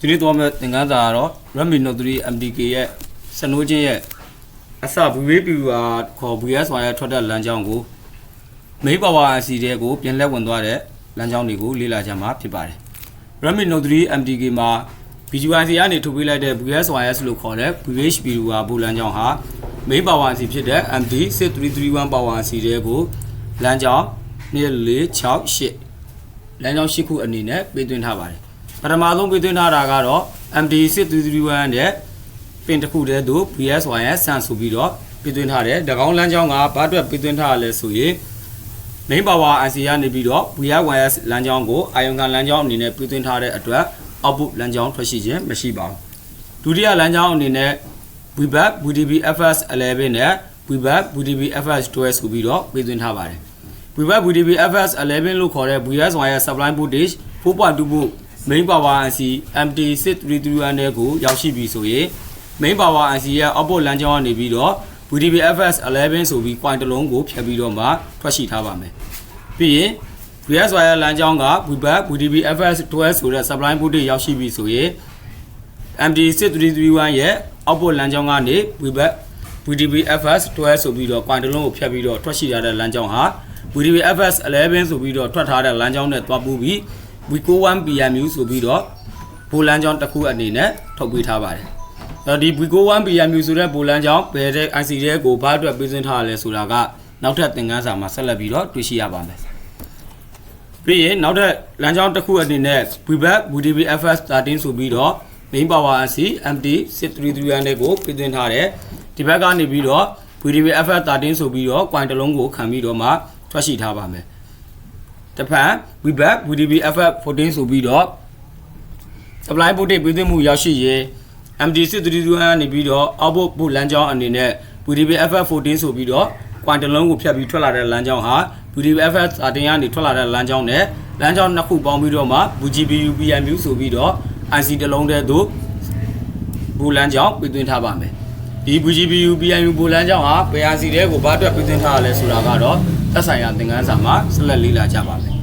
ဒီနေ့တော့မဲ့သင်ခန်းစာကတော့ Redmi Note 3 MDK ရဲ့စနိုးချင်းရဲ့အစ VVP ဟာခေါ် VS ရဲ့ထွက်တဲ့လမ်းကြောင်းကို main power IC တွေကိုပြန်လက်ဝင်သွားတဲ့လမ်းကြောင်းတွေကိုလေ့လာကြမှာဖြစ်ပါတယ် Redmi Note 3 MDK မှာ VGIC ကနေထုတ်ပေးလိုက်တဲ့ VSYS လို့ခေါ်တဲ့ VHP ဟာဘူလမ်းကြောင်းဟာ main power IC ဖြစ်တဲ့ MD 6331 power IC တွေကိုလမ်းကြောင်း2468လမ်းကြောင်း၈ခုအနေနဲ့ပေးသွင်းထားပါတယ် ပထမဆုံးပေးသွင်းထားတာကတော့ MD 6331နဲ့ပင်တစ်ခုတည်းသို့ VSYS ဆန်ဆိုပြီးတော့ပေးသွင်းထားတယ်။၎င်းလမ်းကြောင်းကဘာအတွက်ပေးသွင်းထားရလဲဆိုရင် main power IC ကနေပြီးတော့ VRYS လမ်းကြောင်းကို ion can လမ်းကြောင်းအနေနဲ့ပြသွင်းထားတဲ့အတွက် output လမ်းကြောင်းထွက်ရှိခြင်းမရှိပါဘူး။ဒုတိယလမ်းကြောင်းအနေနဲ့ VBAC VDB FS 11နဲ့ VBAC VDB FS 12ဆိုပြီးတော့ပြသွင်းထားပါတယ်။ VBAC VDB FS 11လို့ခေါ်တဲ့ VSY ရဲ့ supply voltage 4.2 volt main power IC MT6331 နဲ့ကိုရောက်ရှိပြီဆိုရင် main power IC ရဲ့ output လမ်းကြောင်းကနေပြီးတော့ VDB FS 11ဆိုပြီး point တစ်လုံးကိုဖြတ်ပြီးတော့မှထွက်ရှိထားပါမယ်။ပြီးရင် VSY ရဲ့လမ်းကြောင်းက VBAC VDB FS 12ဆိုတဲ့ supply voltage ရောက်ရှိပြီဆိုရင် MD6331 ရဲ့ output လမ်းကြောင်းကနေ VBAC VDB FS 12ဆိုပြီးတော့ point တစ်လုံးကိုဖြတ်ပြီးတော့ထွက်ရှိရတဲ့လမ်းကြောင်းဟာ VDB FS 11ဆိုပြီးတော့ထွက်ထားတဲ့လမ်းကြောင်းနဲ့တွားပူးပြီး V91 PMU ဆိုပြီးတော့ဘိုလမ်းကြောင်းတစ်ခုအနေနဲ့ထုတ်ပေးထားပါတယ်။အဲဒီ V91 PMU ဆိုတဲ့ဘိုလမ်းကြောင်းဘယ်တဲ့ IC တဲ့ကိုဘာအတွက်ပေးသွင်းထားရလဲဆိုတာကနောက်ထပ်သင်ခန်းစာမှာဆက်လက်ပြီးတော့တွေ့ရှိရပါမယ်။ပြီးရင်နောက်ထပ်လမ်းကြောင်းတစ်ခုအနေနဲ့ VBAC VDB FS 13ဆိုပြီးတော့ main power IC MD 6331နဲ့ကိုပေးသွင်းထားတယ်။ဒီဘက်ကနေပြီးတော့ VDB FS 13ဆိုပြီးတော့ coin တစ်လုံးကိုခံပြီးတော့မှထွက်ရှိထားပါမယ်။ တစ်ဖက် VBAC VDB FS 14ဆိုပြီးတော့ supply voltage ပေးသွင်းမှုရောက်ရှိရင် MD 6331နေပြီးတော့ output ပို့လမ်းကြောင်းအနေနဲ့ VDB FF14 ဆိုပြီးတော့ quantum လုံးကိုဖြတ်ပြီးထွက်လာတဲ့လမ်းကြောင်းဟာ VDB FF13 ကနေထွက်လာတဲ့လမ်းကြောင်းနဲ့လမ်းကြောင်းနှစ်ခုပေါင်းပြီးတော့မှ VGPU PMU ဆိုပြီးတော့ IC တစ်လုံးတည်းသို့ဘူလမ်းကြောင်းပြသွင်းထားပါမယ်ဒီ VGPU PMU ဘူလမ်းကြောင်းဟာဘယ် IC တဲကိုဘာအတွက်ပြသွင်းထားရလဲဆိုတာကတော့ သက်ဆိုင်ရာသင်ခန်းစာမှာဆက်လက်လေ့လာကြပါမယ်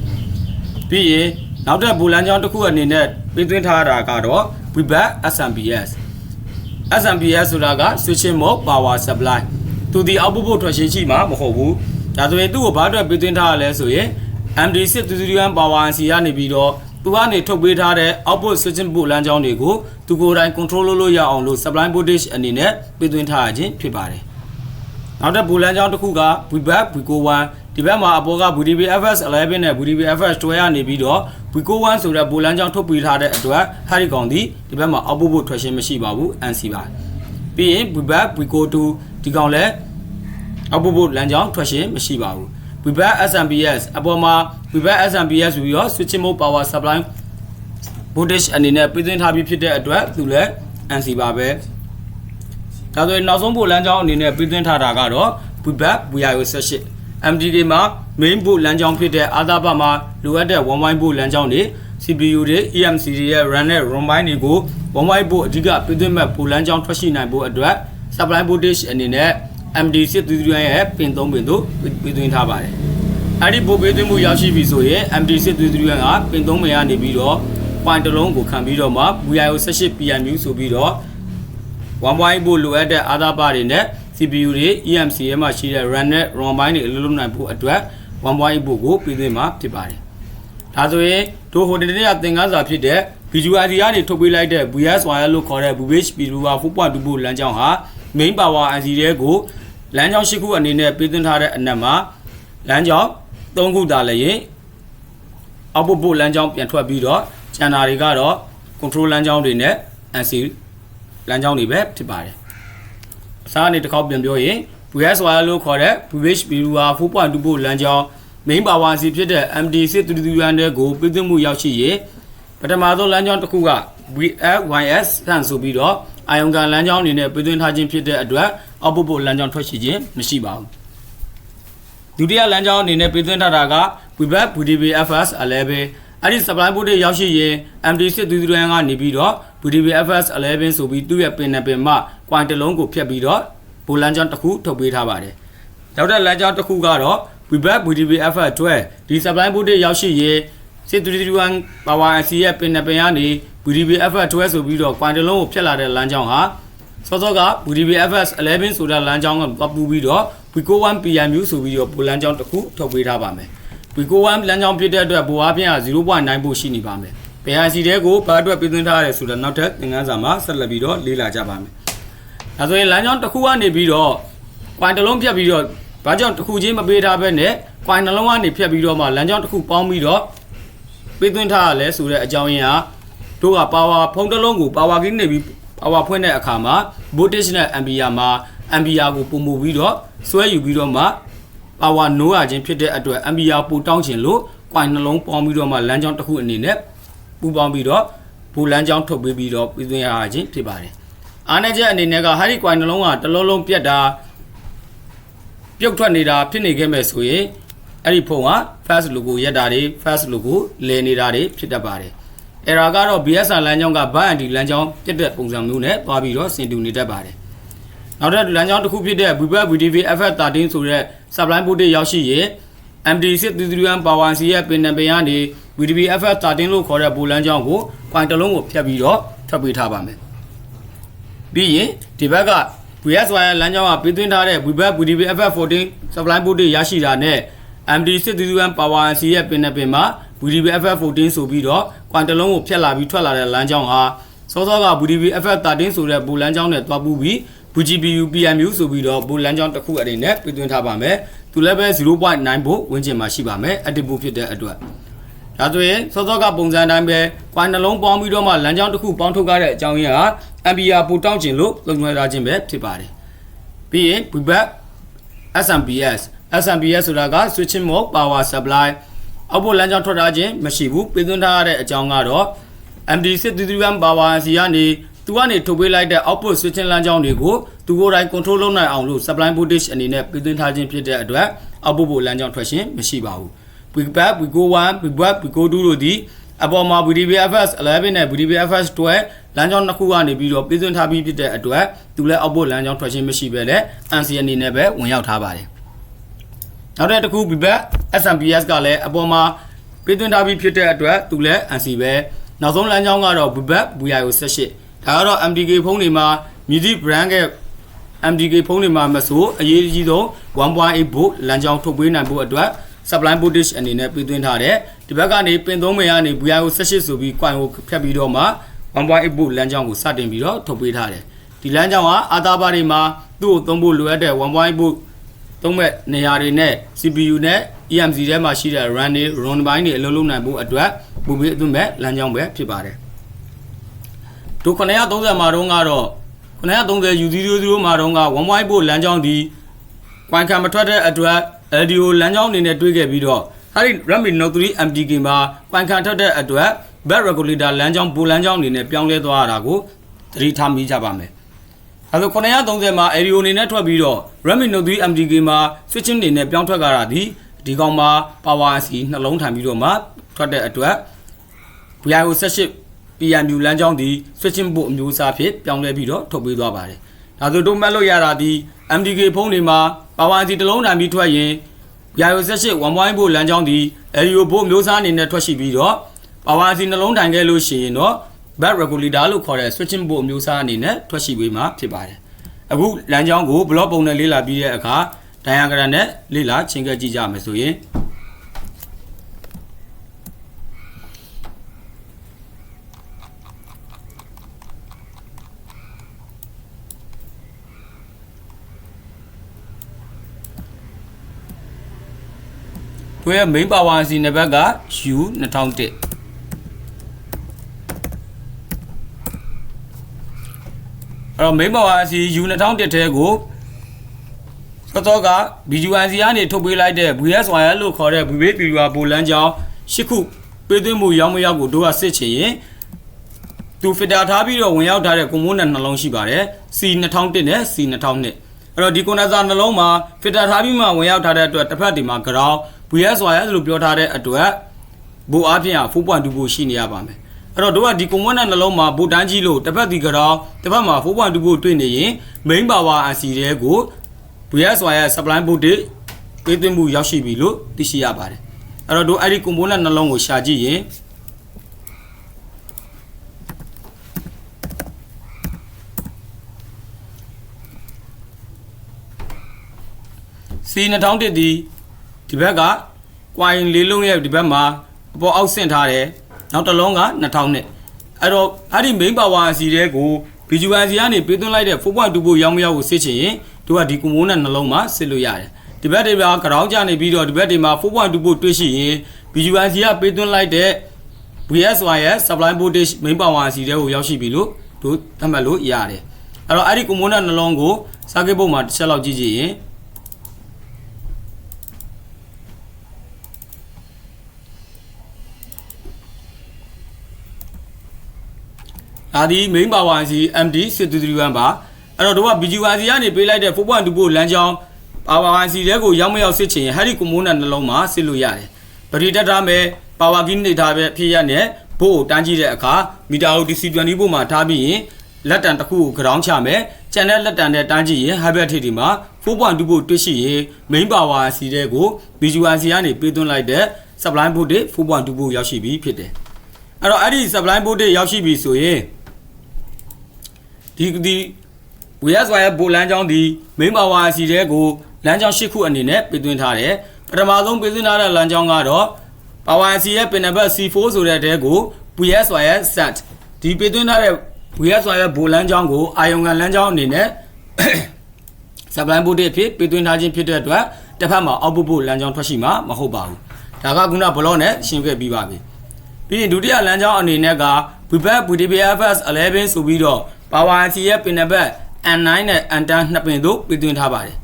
ပြီးရင်နောက်ထပ်ဘူလမ်းကြောင်းတစ်ခုအနေနဲ့ပြသွင်းထားတာကတော့ VBAC SMBS SMBS ဆိုတာက switching mode power supply သူဒီ output ဖို့ထွက်ရှင်းရှိမှာမဟုတ်ဘူးဒါဆိုရင်သူ့ကိုဘာအတွက်ပေးသွင်းထားရလဲဆိုရင် MD6331 power IC ကနေပြီးတော့သူကနေထုတ်ပေးထားတဲ့ output switching port လမ်းကြောင်းတွေကိုသူကိုယ်တိုင် control လုပ်လို့ရအောင်လို့ supply voltage အနေနဲ့ပေးသွင်းထားရခြင်းဖြစ်ပါတယ်နောက်တဲ့ဘူလမ်းကြောင်းတစ်ခုက VBAC VCO1 ဒီဘက်မှာအပေါ်က VDB FS 11နဲ့ VDB FS 12ကနေပြီးတော့ VCO1 ဆိုတဲ့ဘူလမ်းကြောင်းထုတ်ပေးထားတဲ့အတွက်ဟာဒီကောင်ဒီဒီဘက်မှာ output ဖို့ထွက်ရှင်းမရှိပါဘူး NC ပါပြီးရင် VBAC VCO2 ဒီကောင်လည်း output ဖို့လမ်းကြောင်းထွက်ရှင်းမရှိပါဘူး VBAC SMBS အပေါ်မှာ VBAC SMBS ဆိုပြီးတော့ switching mode power supply voltage အနေနဲ့ပြသွင်းထားပြီးဖြစ်တဲ့အတွက်သူလည်း NC ပါပဲဒါဆိုရင်နောက်ဆုံးပို့လမ်းကြောင်းအနေနဲ့ပြသွင်းထားတာကတော့ VBAC VIO 18 MDK မှာ main boot လမ်းကြောင်းဖြစ်တဲ့အာသာဘမှာလိုအပ်တဲ့ one wide boot လမ်းကြောင်းတွေ CPU တွေ EMC တွေရဲ့ RAM နဲ့ ROM ဘိုင်းတွေကို one wide boot အဓိကပြသွင်းမဲ့ပို့လမ်းကြောင်းထွက်ရှိနိုင်ဖို့အတွက် supply voltage အနေနဲ့ MD 6331ရဲ့ပင်3ပင်တို့ပြသွင်းထားပါတယ်။အဲဒီပို့ပေးသွင်းမှုရောက်ရှိပြီဆိုရင် MD 6331ကပင်3ပင်ကနေပြီးတော့ point တစ်လုံးကိုခံပြီးတော့မှ VIO 18 PMU ဆိုပြီးတော့ one point ဖို့လိုအပ်တဲ့အာသာပါတွေနဲ့ CPU တွေ EMC ရဲ့မှာရှိတဲ့ RAM နဲ့ ROM ဘိုင်းတွေအလုပ်လုပ်နိုင်ဖို့အတွက် one point ဖို့ကိုပြည်သွင်းမှာဖြစ်ပါတယ်။ဒါဆိုရင်တို့ဟိုတနေ့ကသင်ခန်းစာဖြစ်တဲ့ VGID ကနေထုတ်ပေးလိုက်တဲ့ VSY လို့ခေါ်တဲ့ VHP က4.2ဖို့လမ်းကြောင်းဟာ main power IC တွေကိုလမ်းကြောင်း၈ခုအနေနဲ့ပြည်သွင်းထားတဲ့အနက်မှာလမ်းကြောင်း၃ခုသာလည်းရင် output ဖို့လမ်းကြောင်းပြန်ထွက်ပြီးတော့ကျန်တာတွေကတော့ control လမ်းကြောင်းတွေနဲ့ NC လမ်းကြောင်းတွေပဲဖြစ်ပါတယ် အစားအနေတစ်ခေါက်ပြန်ပြောရင် VSY လို့ခေါ်တဲ့ VHP ဟာ4.2ဖို့လမ်းကြောင်း main power IC ဖြစ်တဲ့ MD 6331တဲ့ကိုပြည်သွင်းမှုရောက်ရှိရင်ပထမဆုံးလမ်းကြောင်းတစ်ခုက VFYS ဆန်ဆိုပြီးတော့အာယုံကန်လမ်းကြောင်းအနေနဲ့ပြည်သွင်းထားခြင်းဖြစ်တဲ့အတွက် output ဖို့လမ်းကြောင်းထွက်ရှိခြင်းမရှိပါဘူးဒုတိယလမ်းကြောင်းအနေနဲ့ပြည်သွင်းထားတာက VBAC VDB FS 11အဲ့ဒီ supply voltage ရောက်ရှိရင် MD 6331ကနေပြီးတော့ VDB FS 11ဆိုပြီးသူ့ရဲ့ပင်နဲ့ပင်မှ coin တစ်လုံးကိုဖြတ်ပြီးတော့ဘိုလမ်းကြောင်းတစ်ခုထုတ်ပေးထားပါတယ်နောက်တဲ့လမ်းကြောင်းတစ်ခုကတော့ VBAC VDB FS 12ဒီ supply voltage ရောက်ရှိရင်စစ်331 Power IC ရဲ့ပင်နပင်ကနေ VDBFS 12ဆိုပြီးတော့ကွန်တလုံးကိုဖျက်လာတဲ့လမ်းကြောင်းဟာစောစောက VDBFS 11ဆိုတဲ့လမ်းကြောင်းကပူပြီးတော့ Vico1 PMU ဆိုပြီးတော့ပူလမ်းကြောင်းတစ်ခုထုတ်ပေးထားပါမယ် Vico1 လမ်းကြောင်းဖြစ်တဲ့အတွက်ဘူအားဖြင့်0.9ဖို့ရှိနေပါမယ် ဘယ် IC တဲကိုဘာအတွက်ပြည်သွင်းထားရဲဆိုတော့နောက်ထပ်သင်ခန်းစာမှာဆက်လက်ပြီးတော့လေ့လာကြပါမယ်ဒါဆိုရင်လမ်းကြောင်းတစ်ခုကနေပြီးတော့ကွန်တလုံးဖြတ်ပြီးတော့ဘာကြောင့်တစ်ခုချင်းမပေးထားဘဲနဲ့ကွန်တလုံးကနေဖြတ်ပြီးတော့မှလမ်းကြောင်းတစ်ခုပေါင်းပြီးတော့ပေးသွင်းထားရလဲဆိုတဲ့အကြောင်းရင်းဟာတို့ကပါဝါဖုန်းတစ်လုံးကိုပါဝါကင်းနေပြီးပါဝါဖွင့်တဲ့အခါမှာ voltage နဲ့ ampere မှာ ampere ကိုပုံမူပြီးတော့ဆွဲယူပြီးတော့မှပါဝါနိုးရခြင်းဖြစ်တဲ့အတွက် ampere ပိုတောင်းချင်လို့ coin နှလုံးပေါင်းပြီးတော့မှလမ်းကြောင်းတစ်ခုအနေနဲ့ ပူပေါင်းပြီးတော့ဘူလမ်းကြောင်းထုတ်ပေးပြီးတော့ပြည်သွင်းရခြင်းဖြစ်ပါတယ်အားနည်းချက်အနေနဲ့ကဟာဒီ coin နှလုံးကတစ်လုံးလုံးပြတ်တာပြုတ်ထွက်နေတာဖြစ်နေခဲ့မဲ့ဆိုရင်အဲ့ဒီဖုန်းက fast logo ရက်တာတွေ fast logo လည်နေတာတွေဖြစ်တတ်ပါတယ်။ error ကတော့ BSR လမ်းကြောင်းက bar anti လမ်းကြောင်းပြတ်တဲ့ပုံစံမျိုးနဲ့သွားပြီးတော့ဆင်တူနေတတ်ပါတယ်။နောက်ထပ်လမ်းကြောင်းတစ်ခုဖြစ်တဲ့ VPN VDV FF13 ဆိုတဲ့ supply voltage ရောက်ရှိရင် MD6331 power IC ရဲ့ပင်နံပင်ကနေ VDV FF13 လို့ခေါ်တဲ့ဘူလမ်းကြောင်းကို coin တစ်လုံးကိုဖြတ်ပြီးတော့ထွက်ပေးထားပါမယ်။ပြီးရင်ဒီဘက်က VSY လမ်းကြောင်းကပေးသွင်းထားတဲ့ VBAC VDV FF14 supply voltage ရရှိတာနဲ့ MD6331 Power IC ရဲ့ပင်နဲ့ပင်မှာ VDB FF14 ဆိုပြီးတော့ကွန်တလုံးကိုဖျက်လာပြီးထွက်လာတဲ့လမ်းကြောင်းဟာစောစောက VDB FF13 ဆိုတဲ့ဘူလမ်းကြောင်းနဲ့တွားပူးပြီး VGPU PMU ဆိုပြီးတော့ဘူလမ်းကြောင်းတစ်ခုအနေနဲ့ပြသွင်းထားပါမယ်။သူလည်းပဲ0.9ဖို့ဝန်းကျင်မှာရှိပါမယ်။ active ဘူးဖြစ်တဲ့အတွက် ဒါဆိုရင်စောစောကပုံစံတိုင်းပဲကွန်နှလုံးပေါင်းပြီးတော့မှလမ်းကြောင်းတစ်ခုပေါင်းထုတ်ရတဲ့အကြောင်းရင်းဟာ MBR ပိုတောင်းကျင်လို့လုံခြုံထားခြင်းပဲဖြစ်ပါတယ်။ပြီးရင် VBAC SMPS SMPS ဆိုတာက switching mode power supply အောက်ပို့လမ်းကြောင်းထွက်ထားခြင်းမရှိဘူးပြည်သွင်းထားရတဲ့အကြောင်းကတော့ MD6331 power IC ကနေသူကနေထုတ်ပေးလိုက်တဲ့ output switching လမ်းကြောင်းတွေကိုသူကိုယ်တိုင် control လုပ်နိုင်အောင်လို့ supply voltage အနေနဲ့ပြည်သွင်းထားခြင်းဖြစ်တဲ့အတွက် output ပို့လမ်းကြောင်းထွက်ခြင်းမရှိပါဘူး Bigback Bigo 1 Bigback Bigo 2တို့သည်အပေါ်မှာ VDBFS 11နဲ့ VDBFS 12လမ်းကြောင်းနှစ်ခုကနေပြီးတော့ပြည်သွင်းထားပြီးဖြစ်တဲ့အတွက်သူလည်း output လမ်းကြောင်းထွက်ခြင်းမရှိဘဲနဲ့ NC အနေနဲ့ပဲဝင်ရောက်ထားပါတယ်နောက်တဲ့တစ်ခု Bigback SMPS ကလည်းအပေါ်မှာပြည်သွင်းထားပြီးဖြစ်တဲ့အတွက်သူလည်း NC ပဲနောက်ဆုံးလမ်းကြောင်းကတော့ Bigback VIO 18ဒါကတော့ MDK ဖုန်းတွေမှာမြည်သည့် brand ရဲ့ MDK ဖုန်းတွေမှာမဆိုအရေးကြီးဆုံး1.8 volt လမ်းကြောင်းထုတ်ပေးနိုင်ဖို့အတွက် supply voltage အနေနဲ့ပြည်သွင်းထားတယ်ဒီဘက်ကနေပင်သုံးမေကနေ VIO 18ဆိုပြီး coin ကိုဖြတ်ပြီးတော့မှ1.8 volt လမ်းကြောင်းကိုစတင်ပြီးတော့ထုတ်ပေးထားတယ်ဒီလမ်းကြောင်းကအာသာဘာတွေမှာသူ့ကိုသုံးဖို့လိုအပ်တဲ့1.8 volt သုံးမဲ့နေရာတွေနဲ့ CPU နဲ့ EMC ထဲမှာရှိတဲ့ RAM တွေ ROM ဘိုင်းတွေအလုံးလုံးနိုင်ဖို့အတွက်ပူပြီးအသွင်မဲ့လမ်းကြောင်းပဲဖြစ်ပါတယ်တို့930မှာတော့ကတော့930 U00 မှာတော့က1.8 volt လမ်းကြောင်းဒီကွန်ခံမထွက်တဲ့အတွက် LDO လမ်းကြောင်းအနေနဲ့တွေးခဲ့ပြီးတော့ဟာဒီ Redmi Note 3 MTK မှာကွန်ခံထွက်တဲ့အတွက် back regulator လမ်းကြောင်းပိုလမ်းကြောင်းအနေနဲ့ပြောင်းလဲသွားရတာကိုသတိထားမိကြပါမယ်အဲဆို930မှာ LDO အနေနဲ့ထွက်ပြီးတော့ Redmi Note 3 MTK မှာ switching အနေနဲ့ပြောင်းထွက်ကြတာဒီဒီကောင်မှာ power IC နှလုံးထိုင်ပြီးတော့မှထွက်တဲ့အတွက် VIO 18 PMU လမ်းကြောင်းဒီ switching ပို့အမျိုးအစားဖြစ်ပြောင်းလဲပြီးတော့ထုတ်ပေးသွားပါတယ်။ဒါဆိုတို့မှတ်လို့ရတာဒီ MDK ဖုန်းတွေမှာ power IC တစ်လုံးထိုင်ပြီးထွက်ရင် VIO 18 1.5ပို့လမ်းကြောင်းဒီ LEO ပို့မျိုးစားအနေနဲ့ထွက်ရှိပြီးတော့ power IC နှလုံးထိုင်ခဲ့လို့ရှိရင်တော့ back regulator လို့ခေါ်တဲ့ switching ပို့မျိုးစားအနေနဲ့ထွက်ရှိပေးမှာဖြစ်ပါတယ်။အခုလမ်းကြောင်းကို block ပုံနဲ့လေ့လာပြီးတဲ့အခါ diagram နဲ့လေ့လာချင်းကပ်ကြည့်ကြမယ်ဆိုရင် သူရဲ့ main power IC နံပါတ်က U 2001အဲ့တော့ main power IC U 2001ထဲကိုစောစောက BUNC ကနေထုတ်ပေးလိုက်တဲ့ VSWire လို့ခေါ်တဲ့ VB Pure ဘိုလန်းကြောင်း၈ခုပေးသွင်းမှုရောင်းမရောက်ကိုတို့ကစစ်ချင်ရင်သူဖစ်တာထားပြီးတော့ဝင်ရောက်ထားတဲ့ကွန်မိုးနဲ့နှလုံးရှိပါတယ် C 2001နဲ့ C 2002အဲ့တော့ဒီကွန်ဒန်ဆာနှလုံးမှာဖစ်တာထားပြီးမှဝင်ရောက်ထားတဲ့အတွက်တစ်ဖက်ဒီမှာ ground VSWire လို့ပြောထားတဲ့အတွက်ဘိုအားဖြင့်4.2ဘိုရှိနေရပါမယ်အဲ့တော့တို့ကဒီကွန်မိုးနဲ့နှလုံးမှာဘိုတန်းကြီးလို့တစ်ဖက်ဒီ ground တစ်ဖက်မှာ4.2ဘိုတွေ့နေရင် main power IC တဲကို VSY ရဲ့ supply voltage ပေးသွင်းမှုရောက်ရှိပြီလို့သိရှိရပါတယ်အဲ့တော့တို့အဲ့ဒီ component နှလုံးကိုရှာကြည့်ရင် C 2001ဒီ ဒီဘက်က coin လေးလုံးရဲ့ဒီဘက်မှာအပေါ်အောက်ဆင့်ထားတယ်နောက်တစ်လုံးက2000နဲ့အဲ့တော့အဲ့ဒီ main power IC တဲ့ကို VGA ကနေပေးသွင်းလိုက်တဲ့4.2ဖို့ရောင်းမရောက်ကိုစစ်ချင်ရင်တို့ကဒီ component နှလုံးမှာစစ်လို့ရတယ်ဒီဘက်တွေမှာ ground ကြနေပြီးတော့ဒီဘက်တွေမှာ4.2ဖို့တွေ့ရှိရင် VGA ကပေးသွင်းလိုက်တဲ့ VSY ရဲ့ supply voltage main power IC တဲ့ကိုရောက်ရှိပြီလို့တို့သတ်မှတ်လို့ရတယ်အဲ့တော့အဲ့ဒီ component နှလုံးကို circuit board မှာတစ်ချက်လောက်ကြည့်ကြည့်ရင် ဒါဒီ main power IC MD 6331ပါအဲ့တော့တို့က BGYC ကနေပေးလိုက်တဲ့4.2ဖို့လမ်းကြောင်း power IC တဲကိုရောက်မရောက်စစ်ချင်ရင်ဟဲ့ဒီ component နှလုံးမှာစစ်လို့ရတယ်ပရိတက်ထားမဲ့ power key နေတာပဲဖြစ်ရနဲ့ဘို့ကိုတန်းကြည့်တဲ့အခါမီတာကို DC20 ဘို့မှာထားပြီးရင်လက်တံတစ်ခုကို ground ချမယ်ကျန်တဲ့လက်တံနဲ့တန်းကြည့်ရင် hybrid ထိပ်ဒီမှာ4.2ဖို့တွေ့ရှိရင် main power IC တဲကို BGYC ကနေပေးသွင်းလိုက်တဲ့ supply voltage 4.2ဖို့ရောက်ရှိပြီဖြစ်တယ်အဲ့တော့အဲ့ဒီ supply voltage ရောက်ရှိပြီဆိုရင် ဒီဒီဝေရစွာရဲ့ဘိုလန်းချောင်းဒီမိမဝါစီတဲ့ကိုလမ်းကြောင်း၈ခုအနေနဲ့ပြသွင်းထားတယ်ပထမဆုံးပြသွင်းထားတဲ့လမ်းကြောင်းကတော့ပါဝါစီရဲ့ပင်နံပါတ် C4 ဆိုတဲ့တဲကို VS စွာရဲ့ set ဒီပြသွင်းထားတဲ့ VS စွာရဲ့ဘိုလန်းချောင်းကိုအာယုံခံလမ်းကြောင်းအနေနဲ့ supply voltage ဖြစ်ပြသွင်းထားခြင်းဖြစ်တဲ့အတွက်တစ်ဖက်မှာ output ဖို့လမ်းကြောင်းထွက်ရှိမှာမဟုတ်ပါဘူးဒါကခုနဘလော့နဲ့ရှင်းခဲ့ပြီးပါပြီပြီးရင်ဒုတိယလမ်းကြောင်းအနေနဲ့က VBAC VDBFS 11ဆိုပြီးတော့ Power IC ရဲ့ပင်နံပါတ် N9 နဲ့ N10 နှစ်ပင်တို့ပြသွင်းထားပါတယ်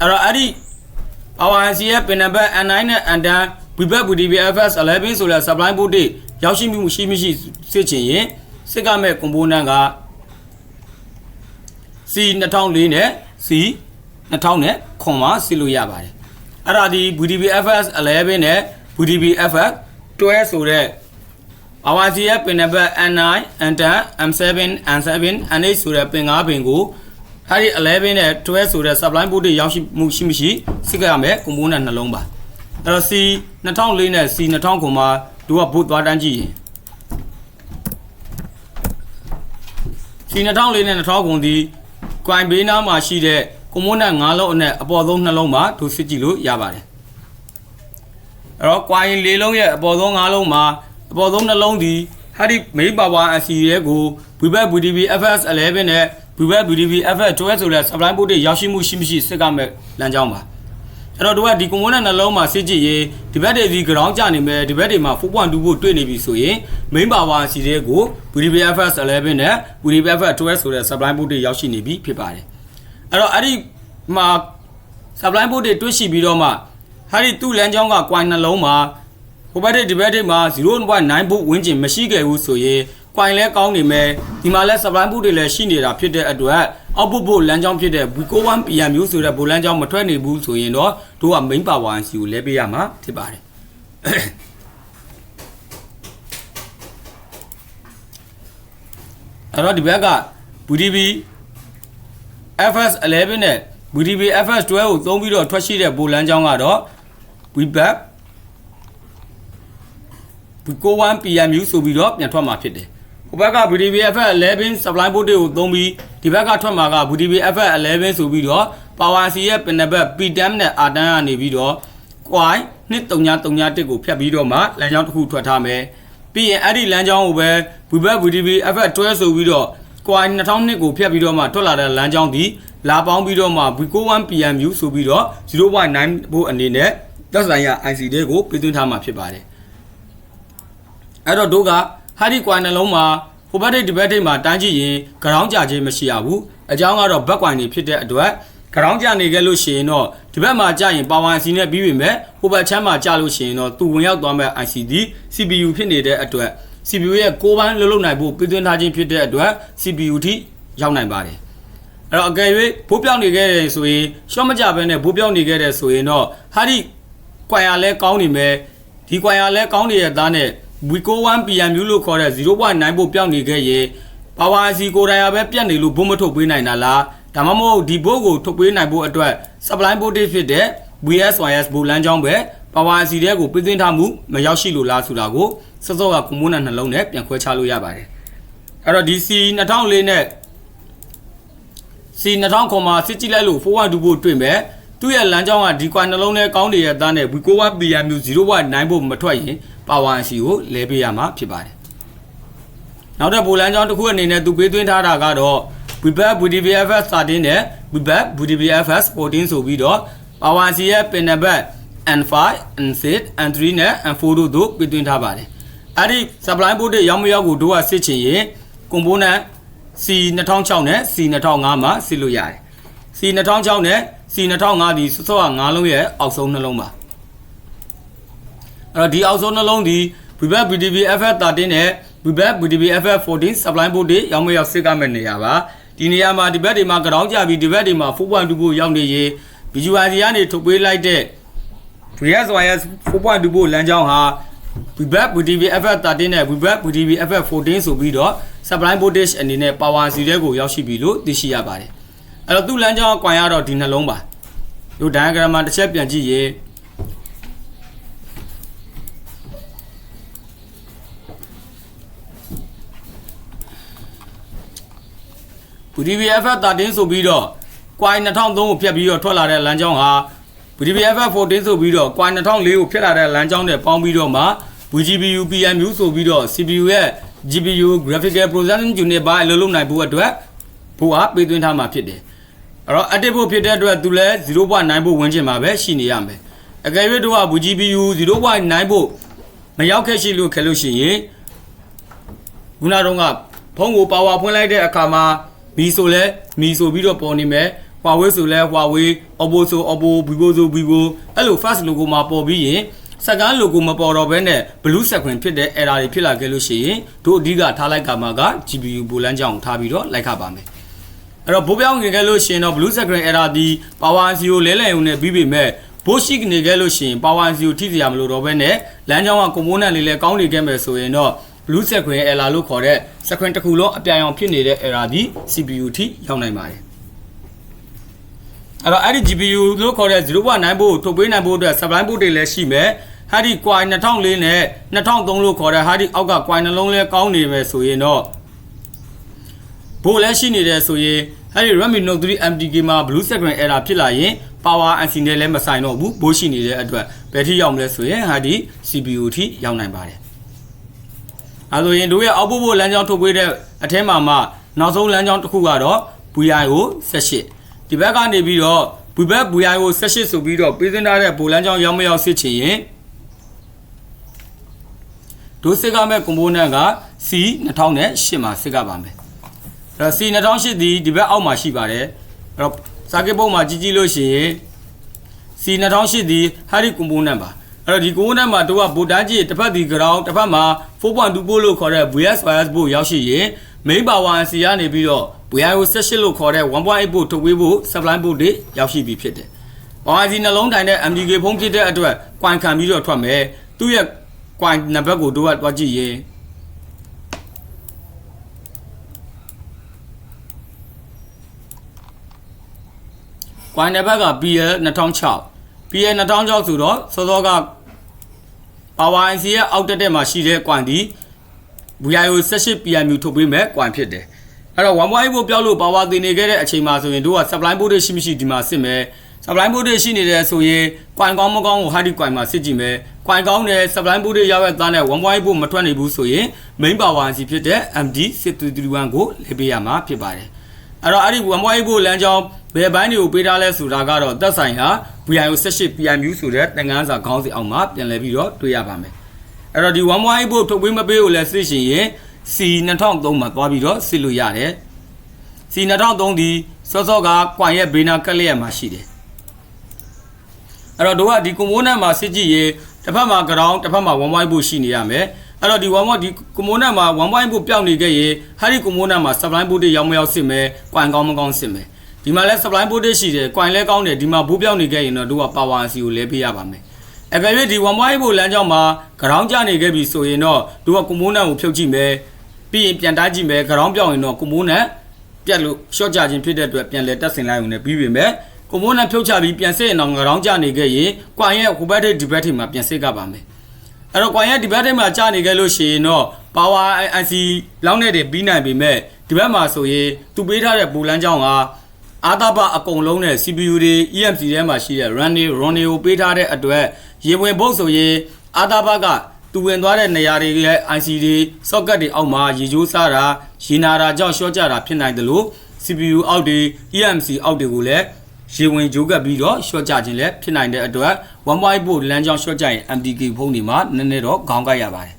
အဲ့တော့အဲ့ဒီ Power IC ရဲ့ပင်နံပါတ် N9 နဲ့ N10 VBAC VDBFS 11ဆိုတဲ့ supply voltage ရောက်ရှိမှုရှိမရှိစစ်ချင်ရင်စစ်ကမဲ့ component က C 2004နဲ့ C 2000နဲ့ခွန်မှာစစ်လို့ရပါတယ်အဲ့ဒါဒီ VDBFS 11နဲ့ VDBFS 12ဆိုတဲ့ AWC ရဲ့ပင်နံပါတ် N9, N10, M7, N7, N8 ဆိုတဲ့ပင်၅ပင်ကိုအဲဒီ11နဲ့12ဆိုတဲ့ supply voltage ရောက်ရှိမှုရှိမရှိစစ်ကြရမယ် component နှလုံးပါအဲ့တော့ C 2004နဲ့ C 2000ခုမှာတို့ကဘုတ်သွားတန်းကြည့်ရင် C 2004နဲ့2000ခုဒီ coin ဘေးနားမှာရှိတဲ့ component 5လုံးအနက်အပေါ်ဆုံးနှလုံးမှာတို့စစ်ကြည့်လို့ရပါတယ်အဲ့တော့ coin ၄လုံးရဲ့အပေါ်ဆုံး၅လုံးမှာ အပေါ်ဆုံးနှလုံးဒီဟာဒီ main power IC ရဲ့ကို VBAC VDB FS 11နဲ့ VBAC VDB FS 12ဆိုတဲ့ supply voltage ရောက်ရှိမှုရှိမရှိစစ်ကမဲ့လမ်းကြောင်းပါအဲ့တော့တို့ကဒီ component နှလုံးမှာစစ်ကြည့်ရင်ဒီဘက်တွေဒီ ground ကျနေမယ်ဒီဘက်တွေမှာ4.2ဖို့တွေ့နေပြီဆိုရင် main power IC ရဲ့ကို VDB FS 11နဲ့ VDB FS 12ဆိုတဲ့ supply voltage ရောက်ရှိနေပြီဖြစ်ပါတယ်အဲ့တော့အဲ့ဒီမှာ supply voltage တွေ့ရှိပြီးတော့မှဟာဒီသူ့လမ်းကြောင်းက coin နှလုံးမှာ ဟိုဘက်ထိဒီဘက်ထိမှာ0.9ဘူးဝင်းကျင်မရှိခဲ့ဘူးဆိုရင်ကွိုင်လဲကောင်းနေမယ်ဒီမှာလဲ supply ဘူးတွေလည်းရှိနေတာဖြစ်တဲ့အတွက်အောက်ဘုတ်ဘုတ်လမ်းကြောင်းဖြစ်တဲ့ V91 PM မျိုးဆိုတဲ့ဘုတ်လမ်းကြောင်းမထွက်နေဘူးဆိုရင်တော့တို့က main power IC ကိုလဲပေးရမှာဖြစ်ပါတယ်အဲ့တော့ဒီဘက်က BDB FS 11နဲ့ BDB FS 12ကိုသုံးပြီးတော့ထွက်ရှိတဲ့ဘိုလ်လမ်းကြောင်းကတော့ VBAC 61 PMU ဆိုပြီးတော့ပြန်ထွက်မှာဖြစ်တယ်ဟိုဘက်က BDBFF 11 supply port တွေကိုသုံးပြီးဒီဘက်ကထွက်မှာက BDBFF 11ဆိုပြီးတော့ Power C ရဲ့ပင်နဘက် PTM နဲ့ RTM ကနေပြီးတော့ Quai 2331ကိုဖြတ်ပြီးတော့မှလမ်းကြောင်းတစ်ခုထွက်ထားမယ်ပြီးရင်အဲ့ဒီလမ်းကြောင်းကိုပဲ BBF BDBFF 12ဆိုပြီးတော့ Quai 2002ကိုဖြတ်ပြီးတော့မှထွက်လာတဲ့လမ်းကြောင်းဒီလာပေါင်းပြီးတော့မှ B91 PMU ဆိုပြီးတော့0.94အနေနဲ့သက်ဆိုင်ရာ ICD ကိုပြည်သွင်းထားမှာဖြစ်ပါတယ် အဲ့တော့တို့ကဟာဒီ coin နှလုံးမှာဟိုဘက်ထိပ်ဒီဘက်ထိပ်မှာတန်းကြည့်ရင် ground ကြခြင်းမရှိရဘူးအကြောင်းကတော့ back coin တွေဖြစ်တဲ့အတွက် ground ကြနေခဲ့လို့ရှိရင်တော့ဒီဘက်မှာကြာရင် power IC နဲ့ပြီးပြီမဲ့ဟိုဘက်ချမ်းမှာကြာလို့ရှိရင်တော့သူဝင်ရောက်သွားမဲ့ IC ဒီ CPU ဖြစ်နေတဲ့အတွက် CPU ရဲ့ကိုးပိုင်းလုံးလုံးနိုင်ဖို့ပြသွင်းထားခြင်းဖြစ်တဲ့အတွက် CPU ထိရောက်နိုင်ပါတယ်အဲ့တော့အကယ်၍ဘိုးပြောင်းနေခဲ့တယ်ဆိုရင်ရှော့မကြဘဲနဲ့ဘိုးပြောင်းနေခဲ့တယ်ဆိုရင်တော့ဟာဒီကွာရလဲကောင်းနေမယ်ဒီကွာရလဲကောင်းနေတဲ့သားနဲ့ Wico 1 PMU လို့ခေါ်တဲ့0.9ဘို့ပြောင်းနေခဲ့ရင် Power IC ကိုယ်တိုင်ရပဲပြတ်နေလို့ဘို့မထုတ်ပေးနိုင်တာလားဒါမှမဟုတ်ဒီဘို့ကိုထုတ်ပေးနိုင်ဖို့အတွက် supply voltage ဖြစ်တဲ့ VSYS ဘို့လမ်းကြောင်းပဲပါဝါစီတဲ့ကိုပြင်းသွင်းထားမှုမရောက်ရှိလို့လားဆိုတာကိုစောစောကကွန်မိုးနန့်နှလုံးနဲ့ပြန်ခွဲခြားလို့ရပါတယ်အဲ့တော့ဒီ C 2004နဲ့ C 2000ခွန်မှာစစ်ကြည့်လိုက်လို့412ဖို့တွေ့မယ်သူ့ရဲ့လမ်းကြောင်းကဒီကွာနှလုံးနဲ့ကောင်းနေတဲ့သားနဲ့ V91 PMU 0.9ဖို့မထွက်ရင် ပါဝါစီကိုလဲပေးရမှာဖြစ်ပါတယ်နောက်တဲ့ဗိုလ်လမ်းကြောင်းတစ်ခုအနေနဲ့သူပေးသွင်းထားတာကတော့ Webpack VDBFS 13နဲ့ Webpack VDBFS 14ဆိုပြီးတော့ Power C ရဲ့ pin number N5, N6, N3 နဲ့ N4 တို့တို့ပြသွင်းထားပါတယ်။အဲ့ဒီ supply board တွေရောက်မရောက်ကိုတို့ကစစ်ချင်ရင် component C 2006နဲ့ C 2005မှာစစ်လို့ရတယ်။ C 2006နဲ့ C 2005ဒီစောစောက9လုံးရဲ့အောက်ဆုံးနှလုံးပါ။ အဲ့တော့ဒီအောက်ဆုံးနှလုံးဒီ Webpack VDB FF13 နဲ့ Webpack VDB FF14 supply board တွေရောက်မရောက်စစ်ကမဲ့နေရပါ။ဒီနေရာမှာဒီဘက်တွေမှာကရောင်းကြပြီးဒီဘက်တွေမှာ4.2ဖို့ရောက်နေရင် BUID ကနေထုတ်ပေးလိုက်တဲ့ VSYS 4.2ဖို့လမ်းကြောင်းဟာ Webpack VDB FF13 နဲ့ Webpack VDB FF14 ဆိုပြီးတော့ supply voltage အနေနဲ့ power စီတဲ့ကိုရောက်ရှိပြီလို့သိရှိရပါတယ်။အဲ့တော့သူ့လမ်းကြောင်းကွန်ရတော့ဒီနှလုံးပါ။ဒီ diagram မှာတစ်ချက်ပြန်ကြည့်ရင် VDBFF 13ဆိုပြီးတော့ Quai 2003ကိုဖြတ်ပြီးတော့ထွက်လာတဲ့လမ်းကြောင်းဟာ VDBFF 14ဆိုပြီးတော့ Quai 2004ကိုဖြတ်လာတဲ့လမ်းကြောင်းနဲ့ပေါင်းပြီးတော့မှ VGPU PMU ဆိုပြီးတော့ CPU ရဲ့ GPU Graphical Processing Unit ဘာအလုပ်လုပ်နိုင်ဖို့အတွက်ဖို့အားပေးသွင်းထားမှာဖြစ်တယ်။အဲ့တော့ active ဖို့ဖြစ်တဲ့အတွက်သူလည်း0.9ဖို့ဝင်ချင်မှာပဲရှိနေရမယ်။အကယ်၍တို့က VGPU 0.9ဖို့မရောက်ခဲ့ရှိလို့ခဲ့လို့ရှိရင်ခုနတော့ကဖုန်းကိုပါဝါဖွင့်လိုက်တဲ့အခါမှာ မီဆိုလဲမီဆိုပြီးတော့ပေါ်နေမယ်။ Huawei ဆိုလဲ Huawei, Oppo ဆို Oppo, Vivo ဆို Vivo အဲ့လို first logo မှာပေါ်ပြီးရင်စကန် logo မပေါ်တော့ဘဲနဲ့ blue screen ဖြစ်တဲ့ error တွေဖြစ်လာခဲ့လို့ရှိရင်တို့အဓိကထားလိုက်ကမှာက GPU ဘူလန်းကြောင်းထားပြီးတော့လိုက်ခပါမယ်။အဲ့တော့ဘိုးပြောင်းငင်ခဲ့လို့ရှိရင်တော့ blue screen error ဒီ power IC ကိုလဲလှယ်ုံနဲ့ပြီးပြီမဲ့ဘိုးရှိနေခဲ့လို့ရှိရင် power IC ကိုထိစရာမလိုတော့ဘဲနဲ့လမ်းကြောင်းက component လေးလည်းကောင်းနေခဲ့မယ်ဆိုရင်တော့ blue screen error လို့ခေါ်တဲ့ screen တစ်ခုလုံးအပြိုင်အောင်ဖြစ်နေတဲ့ error ဒီ CPU ထိရောက်နိုင်ပါတယ်။အဲ့တော့အဲ့ဒီ GPU လို့ခေါ်တဲ့0.9ဘို့ထုတ်ပေးနိုင်ဖို့အတွက် supply board တွေလည်းရှိမယ်။ဟာဒီ Quai 2004နဲ့2003လို့ခေါ်တဲ့ဟာဒီအောက်က Quai နှလုံးလဲကောင်းနေမယ်ဆိုရင်တော့ဘို့လည်းရှိနေတယ်ဆိုရင်ဟာဒီ Redmi Note 3 MTK မှာ blue screen error ဖြစ်လာရင် power IC နဲ့လည်းမဆိုင်တော့ဘူးဘို့ရှိနေတဲ့အတွက်ဘယ်ထိရောက်မလဲဆိုရင်ဟာဒီ CPU ထိရောက်နိုင်ပါတယ်။ အဲဆိုရင်တို့ရဲ့အောက်ပို့ဖို့လမ်းကြောင်းထုတ်ပေးတဲ့အထက်မှာမှနောက်ဆုံးလမ်းကြောင်းတစ်ခုကတော့ VIO 18ဒီဘက်ကနေပြီးတော့ VBAC VIO 18ဆိုပြီးတော့ပေးသွင်းထားတဲ့ဗိုလ်လမ်းကြောင်းရောက်မရောက်စစ်ချင်ရင်ဒိုးစစ်ကမဲ့ကွန်ပိုနန့်က C 2008မှာစစ်ကပါမယ်အဲ့တော့ C 2008ဒီဒီဘက်အောက်မှာရှိပါတယ်အဲ့တော့စာကိတ်ပုံမှာကြည့်ကြည့်လို့ရှိရင် C 2008ဒီဟာဒီကွန်ပိုနန့်ပါ အဲ့တော့ဒီကွန်ပိုနန့်မှာတို့ကဗိုလ်တန်းကြီးတစ်ဖက်ဒီ ground တစ်ဖက်မှာ4.2ပို့လို့ခေါ်တဲ့ VS bias ပို့ရောက်ရှိရင် main power IC ကနေပြီးတော့ VIO 18လို့ခေါ်တဲ့1.8ပို့ထုတ်ပေးဖို့ supply board တွေရောက်ရှိပြီဖြစ်တယ်။ power IC နှလုံးထိုင်တဲ့ MDK ဖုန်းဖြစ်တဲ့အတွက် coin ခံပြီးတော့ထွက်မယ်။သူ့ရဲ့ coin နံပါတ်ကိုတို့ကတွားကြည့်ရင်ကွိုင်နံပါတ်က PL 2006 PL 2006ဆိုတော့စောစောက Power IC ရဲ့အောက်တက်တက်မှာရှိတဲ့ကွိုင်ဒီ VIO 18 PMU ထုတ်ပေးမဲ့ကွိုင်ဖြစ်တယ်အဲ့တော့1.8ကိုပြောက်လို့ power တင်နေခဲ့တဲ့အချိန်မှာဆိုရင်တို့က supply board ရှိမရှိဒီမှာစစ်မယ် supply board ရှိနေတယ်ဆိုရင်ကွိုင်ကောင်းမကောင်းကိုဟာဒီကွိုင်မှာစစ်ကြည့်မယ်ကွိုင်ကောင်းတယ် supply board ရောက်ရသားနဲ့1.8ကိုမထွက်နိုင်ဘူးဆိုရင် main power IC ဖြစ်တဲ့ MD 6331ကိုလဲပေးရမှာဖြစ်ပါတယ်အဲ့တော့အဲ့ဒီ1.8ကိုလမ်းကြောင်းဘယ်ဘိုင်းတွေကိုပေးထားလဲဆိုတာကတော့သက်ဆိုင်ဟာ VIO 18 PMU ဆိုတဲ့သင်ခန်းစာခေါင်းစဉ်အောက်မှာပြန်လည်ပြီးတော့တွေ့ရပါမယ်အဲ့တော့ဒီ1.8ဖို့ထုတ်ပေးမပေးကိုလည်းစစ်ရှင်ရင် C 2003မှာသွားပြီးတော့စစ်လို့ရတယ် C 2003ဒီစောစောကကွန်ရဲ့ဘေနာကက်လျက်မှာရှိတယ်အဲ့တော့တို့ကဒီကွန်မိုနန့်မှာစစ်ကြည့်ရေတစ်ဖက်မှာ ground တစ်ဖက်မှာ1.8ဖို့ရှိနေရမယ်အဲ့တော့ဒီ1.8ဒီကွန်မိုနန့်မှာ1.8ဖို့ပျောက်နေခဲ့ရေဟာဒီကွန်မိုနန့်မှာ supply board တွေရောက်မရောက်စစ်မယ်ကွန်ကောင်းမကောင်းစစ်မယ် ဒီမှာလဲ supply board ရှိတယ်ကွန်လဲကောင်းတယ်ဒီမှာဘူးပြောင်းနေခဲ့ရင်တော့တို့က power IC ကိုလဲပေးရပါမယ်အကယ်၍ဒီ1.8ဖို့လမ်းကြောင်းမှာ ground ကျနေခဲ့ပြီဆိုရင်တော့တို့ကကွန်မိုနန့်ကိုဖြုတ်ကြည့်မယ်ပြီးရင်ပြန်တိုက်ကြည့်မယ် ground ပြောင်းရင်တော့ကွန်မိုနန့်ပြက်လို့ short ကြခြင်းဖြစ်တဲ့အတွက်ပြန်လဲတက်ဆင်လိုက်ုံနဲ့ပြီးပြီမဲ့ကွန်မိုးနဲ့ဖြုတ်ချပြီးပြန်စစ်ရင်တော့ငရောင်းကြနေခဲ့ရင်ကွမ်ရဲ့ဟိုဘက်ထိဒီဘက်ထိမှာပြန်စစ်ကပါမယ်အဲ့တော့ကွမ်ရဲ့ဒီဘက်ထိမှာကြာနေခဲ့လို့ရှိရင်တော့ power IC လောက်နဲ့တည်းပြီးနိုင်ပေမဲ့ဒီဘက်မှာဆိုရင်သူပေးထားတဲ့ပူလန်းကြောင်းက အာတာပအကုန်လုံးနဲ့ CPU တွေ EMC ထဲမှာရှိတဲ့ run တွေ run တွေကိုပေးထားတဲ့အတွက်ရေဝင်ဘုတ်ဆိုရင်အာတာပကသူဝင်သွားတဲ့နေရာတွေရဲ့ IC တွေ socket တွေအောက်မှာရေချိုးစားတာရေနာတာကြောင့် short ကြတာဖြစ်နိုင်တယ်လို့ CPU အောက်တွေ EMC အောက်တွေကိုလည်းရေဝင်ကြိုးကပ်ပြီးတော့ short ကြခြင်းလည်းဖြစ်နိုင်တဲ့အတွက်1.4လမ်းကြောင်း short ကြရင် MTK ဖုန်းတွေမှာနည်းနည်းတော့ခေါင်းကိုက်ရပါတယ်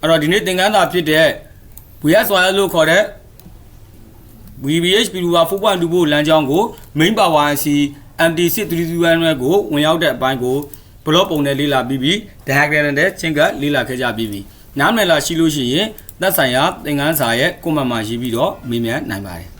အဲ့တော့ဒီနေ့သင်ခန်းစာဖြစ်တဲ့ VSWire လို့ခေါ်တဲ့ VBH Pilua 4.2ဖို့လမ်းကြောင်းကို main power IC MT6331 ကိုဝင်ရောက်တဲ့အပိုင်းကိုဘလော့ပုံနဲ့လေးလာပြီးပြီး diagram နဲ့ချင်းကလေးလာခဲ့ကြပြီးပြီနားမလည်လာရှိလို့ရှိရင်သက်ဆိုင်ရာသင်ခန်းစာရဲ့ comment မှာရေးပြီးတော့မေးမြန်းနိုင်ပါတယ်